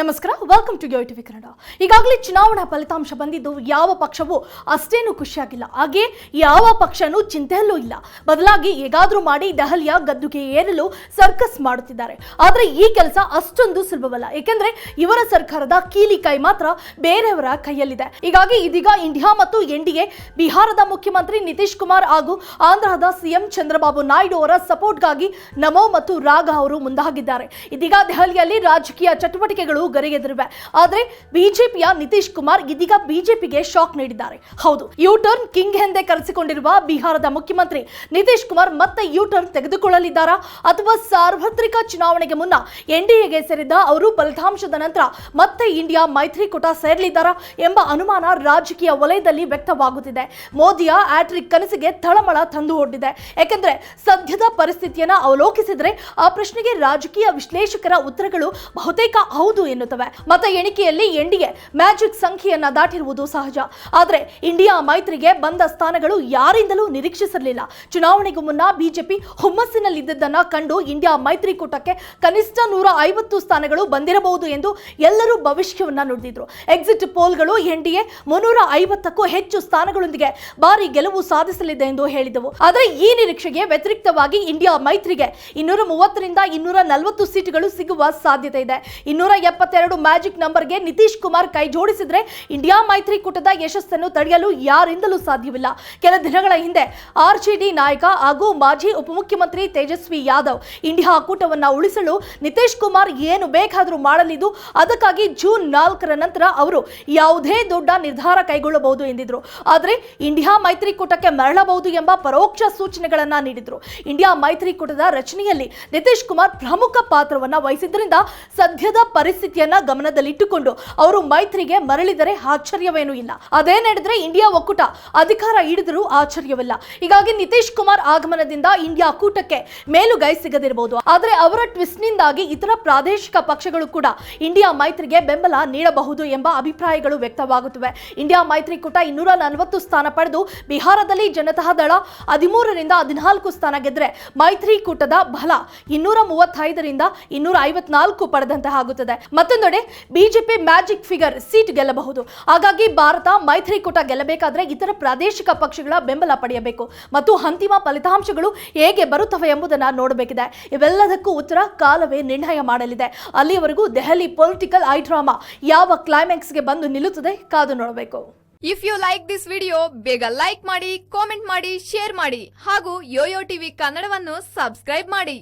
ನಮಸ್ಕಾರ welcome to TV Kannada ಈಗಾಗಲೇ ಚುನಾವಣಾ ಫಲಿತಾಂಶ ಬಂದಿದ್ದು ಯಾವ ಪಕ್ಷವೂ ಅಷ್ಟೇನು ಖುಷಿಯಾಗಿಲ್ಲ. ಹಾಗೆ ಯಾವ ಪಕ್ಷನೂ ಚಿಂತೆಯಲ್ಲೂ ಇಲ್ಲ. ಬದಲಾಗಿ ಹೇಗಾದರೂ ಮಾಡಿ ದೆಹಲಿಯ ಗದ್ದುಗೆ ಏರಲು ಸರ್ಕಸ್ ಮಾಡುತ್ತಿದ್ದಾರೆ. ಆದರೆ ಈ ಕೆಲಸ ಅಷ್ಟೊಂದು ಸುಲಭವಲ್ಲ. ಏಕೆಂದರೆ ಇವರ ಸರ್ಕಾರದ ಕೀಲಿ ಕೈ ಮಾತ್ರ ಬೇರೆಯವರ ಕೈಯಲ್ಲಿದೆ. ಹೀಗಾಗಿ ಇದೀಗ ಇಂಡಿಯಾ ಮತ್ತು ಎನ್ಡಿಎ ಬಿಹಾರದ ಮುಖ್ಯಮಂತ್ರಿ ನಿತೀಶ್ ಕುಮಾರ್ ಹಾಗೂ ಆಂಧ್ರದ ಸಿಎಂ ಚಂದ್ರಬಾಬು ನಾಯ್ಡು ಅವರ ಸಪೋರ್ಟ್ಗಾಗಿ ನಮೋ ಮತ್ತು ರಾಗ ಅವರು ಮುಂದಾಗಿದ್ದಾರೆ. ಇದೀಗ ದೆಹಲಿಯಲ್ಲಿ ರಾಜಕೀಯ ಚಟುವಟಿಕೆಗಳು ಗರಿಗೆದರಿವೆ ಆದರೆ ಬಿಜೆಪಿಯ ನಿತೀಶ್ ಕುಮಾರ್ ಇದೀಗ ಬಿಜೆಪಿಗೆ ಶಾಕ್ ನೀಡಿದ್ದಾರೆ. ಹೌದು ಯು ಟರ್ನ್ ಕಿಂಗ್ ಎಂದೇ ಕರೆಸಿಕೊಂಡಿರುವ ಬಿಹಾರದ ಮುಖ್ಯಮಂತ್ರಿ ನಿತೀಶ್ ಕುಮಾರ್ ಮತ್ತೆ ಯು ಟರ್ನ್ ತೆಗೆದುಕೊಳ್ಳಲಿದ್ದಾರಾ? ಅಥವಾ ಸಾರ್ವತ್ರಿಕ ಚುನಾವಣೆಗೆ ಮುನ್ನ ಎನ್ಡಿಎಗೆ ಸೇರಿದ್ದ ಅವರು ಫಲಿತಾಂಶದ ನಂತರ ಮತ್ತೆ ಇಂಡಿಯಾ ಮೈತ್ರಿಕೂಟ ಸೇರಲಿದ್ದಾರಾ ಎಂಬ ಅನುಮಾನ ರಾಜಕೀಯ ವಲಯದಲ್ಲಿ ವ್ಯಕ್ತವಾಗುತ್ತಿದೆ. ಮೋದಿಯ ಆಟ್ರಿಕ್ ಕನಸಿಗೆ ತಳಮಳ ತಂದು ಒಡ್ಡಿದೆ. ಯಾಕೆಂದ್ರೆ ಸದ್ಯದ ಪರಿಸ್ಥಿತಿಯನ್ನ ಅವಲೋಕಿಸಿದ್ರೆ ಆ ಪ್ರಶ್ನೆಗೆ ರಾಜಕೀಯ ವಿಶ್ಲೇಷಕರ ಉತ್ತರಗಳು ಬಹುತೇಕ ಹೌದು ಎನ್ನುತ್ತವೆ. ಮತ ಎಣಿಕೆಯಲ್ಲಿ ಎನ್ಡಿಎ ಮ್ಯಾಜಿಕ್ ಸಂಖ್ಯೆಯನ್ನ ದಾಟಿರುವುದು ಸಹಜ. ಆದರೆ ಇಂಡಿಯಾ ಮೈತ್ರಿಗೆ ಬಂದ ಸ್ಥಾನಗಳು ಯಾರಿಂದಲೂ ನಿರೀಕ್ಷಿಸಿರಲಿಲ್ಲ. ಚುನಾವಣೆಗೂ ಮುನ್ನ ಬಿಜೆಪಿ ಹುಮ್ಮಸ್ಸಿನಲ್ಲಿದ್ದದ್ದನ್ನ ಕಂಡು ಇಂಡಿಯಾ ಮೈತ್ರಿಕೂಟಕ್ಕೆ ಕನಿಷ್ಠ ನೂರ ಐವತ್ತು ಸ್ಥಾನಗಳು ಬಂದಿರಬಹುದು ಎಂದು ಎಲ್ಲರೂ ಭವಿಷ್ಯವನ್ನ ನುಡಿದಿದ್ರು. ಎಕ್ಸಿಟ್ ಪೋಲ್ಗಳು ಎನ್ಡಿಎ ಮುನ್ನೂರ ಐವತ್ತಕ್ಕೂ ಹೆಚ್ಚು ಸ್ಥಾನಗಳೊಂದಿಗೆ ಭಾರಿ ಗೆಲುವು ಸಾಧಿಸಲಿದೆ ಎಂದು ಹೇಳಿದವು. ಆದರೆ ಈ ನಿರೀಕ್ಷೆಗೆ ವ್ಯತಿರಿಕ್ತವಾಗಿ ಇಂಡಿಯಾ ಮೈತ್ರಿಗೆ ಇನ್ನೂರ ಮೂವತ್ತರಿಂದ ಇನ್ನೂರ ನಲವತ್ತು ಸೀಟುಗಳು ಸಿಗುವ ಸಾಧ್ಯತೆ ಇದೆ. ಇನ್ನೂರ ಎಪ್ಪತ್ತೆರಡು ಮ್ಯಾಜಿಕ್ ನಂಬರ್ಗೆ ನಿತೀಶ್ ಕುಮಾರ್ ಕೈ ಜೋಡಿಸಿದ್ರೆ ಇಂಡಿಯಾ ಮೈತ್ರಿಕೂಟದ ಯಶಸ್ಸನ್ನು ತಡೆಯಲು ಯಾರಿಂದಲೂ ಸಾಧ್ಯವಿಲ್ಲ. ಕೆಲ ದಿನಗಳ ಹಿಂದೆ ಆರ್ಜೆಡಿ ನಾಯಕ ಹಾಗೂ ಮಾಜಿ ಉಪಮುಖ್ಯಮಂತ್ರಿ ತೇಜಸ್ವಿ ಯಾದವ್ ಇಂಡಿಯಾ ಕೂಟವನ್ನು ಉಳಿಸಲು ನಿತೀಶ್ ಕುಮಾರ್ ಏನು ಬೇಕಾದರೂ ಮಾಡಲಿದ್ದು, ಅದಕ್ಕಾಗಿ ಜೂನ್ ನಾಲ್ಕರ ನಂತರ ಅವರು ಯಾವುದೇ ದೊಡ್ಡ ನಿರ್ಧಾರ ಕೈಗೊಳ್ಳಬಹುದು ಎಂದಿದ್ರು. ಆದರೆ ಇಂಡಿಯಾ ಮೈತ್ರಿಕೂಟಕ್ಕೆ ಮರಳಬಹುದು ಎಂಬ ಪರೋಕ್ಷ ಸೂಚನೆಗಳನ್ನ ನೀಡಿದ್ರು. ಇಂಡಿಯಾ ಮೈತ್ರಿಕೂಟದ ರಚನೆಯಲ್ಲಿ ನಿತೀಶ್ ಕುಮಾರ್ ಪ್ರಮುಖ ಪಾತ್ರವನ್ನ ವಹಿಸಿದ್ದರಿಂದ ಸದ್ಯದ ಪರಿಸ್ಥಿತಿಯನ್ನ ಗಮನದಲ್ಲಿಟ್ಟುಕೊಂಡು ಅವರು ಮೈತ್ರಿಗೆ ಮರಳಿದರೆ ಆಶ್ಚರ್ಯವೇನೂ ಇಲ್ಲ. ಅದೇ ನಡೆದ್ರೆ ಇಂಡಿಯಾ ಒಕ್ಕೂಟ ಅಧಿಕಾರ ಹಿಡಿದರೂ ಆಶ್ಚರ್ಯವಿಲ್ಲ. ಹೀಗಾಗಿ ನಿತೀಶ್ ಕುಮಾರ್ ಆಗಮನದಿಂದ ಇಂಡಿಯಾ ಕೂಟಕ್ಕೆ ಮೇಲುಗೈ ಸಿಗದಿರಬಹುದು. ಆದರೆ ಅವರ ಟ್ವಿಸ್ಟ್ ನಿಂದಾಗಿ ಇತರ ಪ್ರಾದೇಶಿಕ ಪಕ್ಷಗಳು ಕೂಡ ಇಂಡಿಯಾ ಮೈತ್ರಿಗೆ ಬೆಂಬಲ ನೀಡಬಹುದು ಎಂಬ ಅಭಿಪ್ರಾಯಗಳು ವ್ಯಕ್ತವಾಗುತ್ತಿವೆ. ಇಂಡಿಯಾ ಮೈತ್ರಿಕೂಟ ಇನ್ನೂರ ನಲವತ್ತು ಸ್ಥಾನ ಪಡೆದು ಬಿಹಾರದಲ್ಲಿ ಜನತಾ ದಳ ಹದಿಮೂರರಿಂದ ಹದಿನಾಲ್ಕು ಸ್ಥಾನ ಗೆದ್ರೆ ಮೈತ್ರಿಕೂಟದ ಬಲ ಇನ್ನೂರ ಮೂವತ್ತೈದರಿಂದ ಇನ್ನೂರ ಐವತ್ನಾಲ್ಕು ಪಡೆದಂತೆ ಆಗುತ್ತದೆ. ಮತ್ತೊಂದೆಡೆ ಬಿಜೆಪಿ ಮ್ಯಾಜಿಕ್ ಫಿಗರ್ ಸೀಟ್ ಗೆಲ್ಲಬಹುದು. ಹಾಗಾಗಿ ಭಾರತ ಮೈತ್ರಿಕೂಟ ಗೆಲ್ಲಬೇಕಾದ್ರೆ ಇತರ ಪ್ರಾದೇಶಿಕ ಪಕ್ಷಗಳ ಬೆಂಬಲ ಪಡೆಯಬೇಕು. ಮತ್ತು ಅಂತಿಮ ಫಲಿತಾಂಶಗಳು ಹೇಗೆ ಬರುತ್ತವೆ ಎಂಬುದನ್ನು ನೋಡಬೇಕಿದೆ. ಇವೆಲ್ಲದಕ್ಕೂ ಉತ್ತರ ಕಾಲವೇ ನಿರ್ಣಯ ಮಾಡಲಿದೆ. ಅಲ್ಲಿಯವರೆಗೂ ದೆಹಲಿ ಪೊಲಿಟಿಕಲ್ ಡ್ರಾಮಾ ಯಾವ ಕ್ಲೈಮ್ಯಾಕ್ಸ್ಗೆ ಬಂದು ನಿಲ್ಲುತ್ತದೆ ಕಾದು ನೋಡಬೇಕು. If you like this video ಬೇಗ ಲೈಕ್ ಮಾಡಿ ಕಾಮೆಂಟ್ ಮಾಡಿ ಶೇರ್ ಮಾಡಿ ಹಾಗೂ ಯೋಯೋ ಟಿವಿ ಕನ್ನಡವನ್ನು ಸಬ್ಸ್ಕ್ರೈಬ್ ಮಾಡಿ.